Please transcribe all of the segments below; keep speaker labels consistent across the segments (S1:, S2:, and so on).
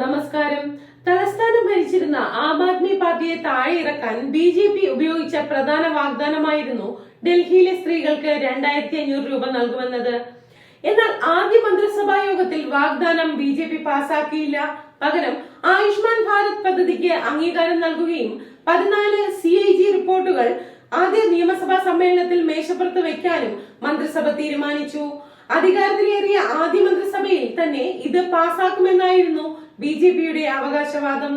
S1: നമസ്കാരം. തലസ്ഥാനം ഭരിച്ചിരുന്ന ആം ആദ്മി പാർട്ടിയെ താഴെ ഇറക്കാൻ ബി ജെ പി ഉപയോഗിച്ച പ്രധാന വാഗ്ദാനമായിരുന്നു ഡൽഹിയിലെ സ്ത്രീകൾക്ക് രണ്ടായിരത്തി അഞ്ഞൂറ് രൂപ നൽകുമെന്നത്. എന്നാൽ ആദ്യ മന്ത്രിസഭാ യോഗത്തിൽ വാഗ്ദാനം ബി ജെ പി പാസാക്കിയില്ല. പകരം ആയുഷ്മാൻ ഭാരത് പദ്ധതിക്ക് അംഗീകാരം നൽകുകയും പതിനാല് സി ഐ ജി റിപ്പോർട്ടുകൾ ആദ്യ നിയമസഭാ സമ്മേളനത്തിൽ മേശപ്പുറത്ത് വെക്കാനും മന്ത്രിസഭ തീരുമാനിച്ചു. അധികാരത്തിലേറിയ ആദ്യ മന്ത്രിസഭയിൽ തന്നെ ഇത് പാസാക്കുമെന്നായിരുന്നു ബി ജെ പിയുടെ അവകാശവാദം.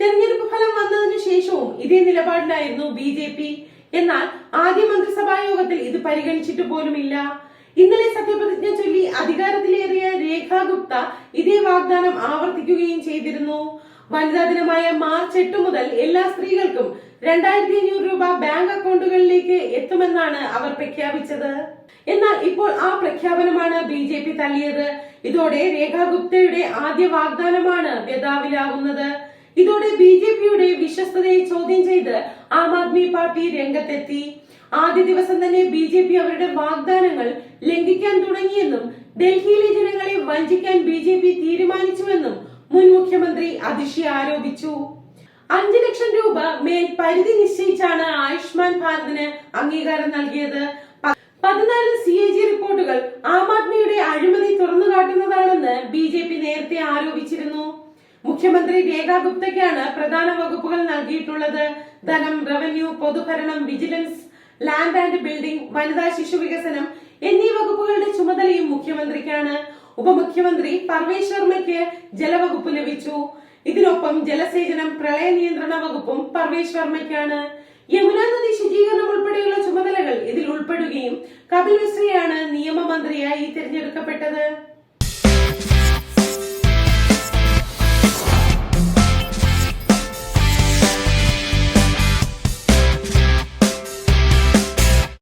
S1: തെരഞ്ഞെടുപ്പ് ഫലം വന്നതിനു ശേഷവും ഇതേ നിലപാടിലായിരുന്നു ബി ജെ പി. എന്നാൽ ആദ്യ മന്ത്രിസഭാ യോഗത്തിൽ ഇത് പരിഗണിച്ചിട്ട് പോലുമില്ല. ഇന്നലെ സത്യപ്രതിജ്ഞ ചൊല്ലി അധികാരത്തിലേറിയ രേഖ ഗുപ്ത ഇതേ വാഗ്ദാനം ആവർത്തിക്കുകയും ചെയ്തിരുന്നു. വനിതാ ദിനമായ മാർച്ച് എട്ട് മുതൽ എല്ലാ സ്ത്രീകൾക്കും രണ്ടായിരത്തി അഞ്ഞൂറ് രൂപ ബാങ്ക് അക്കൗണ്ടുകളിലേക്ക് എത്തുമെന്നാണ് അവർ പ്രഖ്യാപിച്ചത്. എന്നാൽ ഇപ്പോൾ ആ പ്രഖ്യാപനമാണ് ബി ജെ പി തള്ളിയത്. ഇതോടെ രേഖാ ഗുപ്തയുടെ ആദ്യ വാഗ്ദാനമാണ് വ്യതാവിലാകുന്നത് ഇതോടെ ബി ജെ പിയുടെ വിശ്വസ്തതയെ ചോദ്യം ചെയ്ത് ആം ആദ്മി പാർട്ടി രംഗത്തെത്തി. ആദ്യ ദിവസം തന്നെ ബി ജെ പി അവരുടെ വാഗ്ദാനങ്ങൾ ലംഘിക്കാൻ തുടങ്ങിയെന്നും ഡൽഹിയിലെ ജനങ്ങളെ വഞ്ചിക്കാൻ ബി ജെ പി തീരുമാനിച്ചുവെന്നും മുൻ മുഖ്യമന്ത്രി അതിഷി ആരോപിച്ചു. അഞ്ചു ലക്ഷം രൂപ മേൽ പരിധി നിശ്ചയിച്ചാണ് ആയുഷ്മാൻ ഭാരതിന് അംഗീകാരം നൽകിയത്. പതിനാല് സി എ ജി റിപ്പോർട്ടുകൾ ആം ആദ്മിയുടെ അഴിമതി തുറന്നു കാട്ടുന്നതാണെന്ന് ബി ജെ പി നേരത്തെ ആരോപിച്ചിരുന്നു. മുഖ്യമന്ത്രി രേഖാ ഗുപ്തയ്ക്കാണ് പ്രധാന വകുപ്പുകൾ നൽകിയിട്ടുള്ളത്. ധനം റവന്യൂ പൊതുഭരണം വിജിലൻസ് ലാൻഡ് ആൻഡ് ബിൽഡിംഗ് വനിതാ ശിശു വികസനം എന്നീ വകുപ്പുകളുടെ ചുമതലയും മുഖ്യമന്ത്രിക്കാണ്. ഉപമുഖ്യമന്ത്രി പർവേഷ് ശർമ്മയ്ക്ക് ജലവകുപ്പ് ലഭിച്ചു. ഇതിനൊപ്പം ജലസേചനം പ്രളയ നിയന്ത്രണ വകുപ്പും പർവേഷ് ശർമ്മയ്ക്കാണ്. യമുനാ നദി ശുചീകരണം ഉൾപ്പെടെയുള്ള ചുമതലകൾ ഉൾപ്പെടുകയും കപിൽ മിശ്രയാണ് നിയമമന്ത്രിയായി തിരഞ്ഞെടുക്കപ്പെട്ടത്.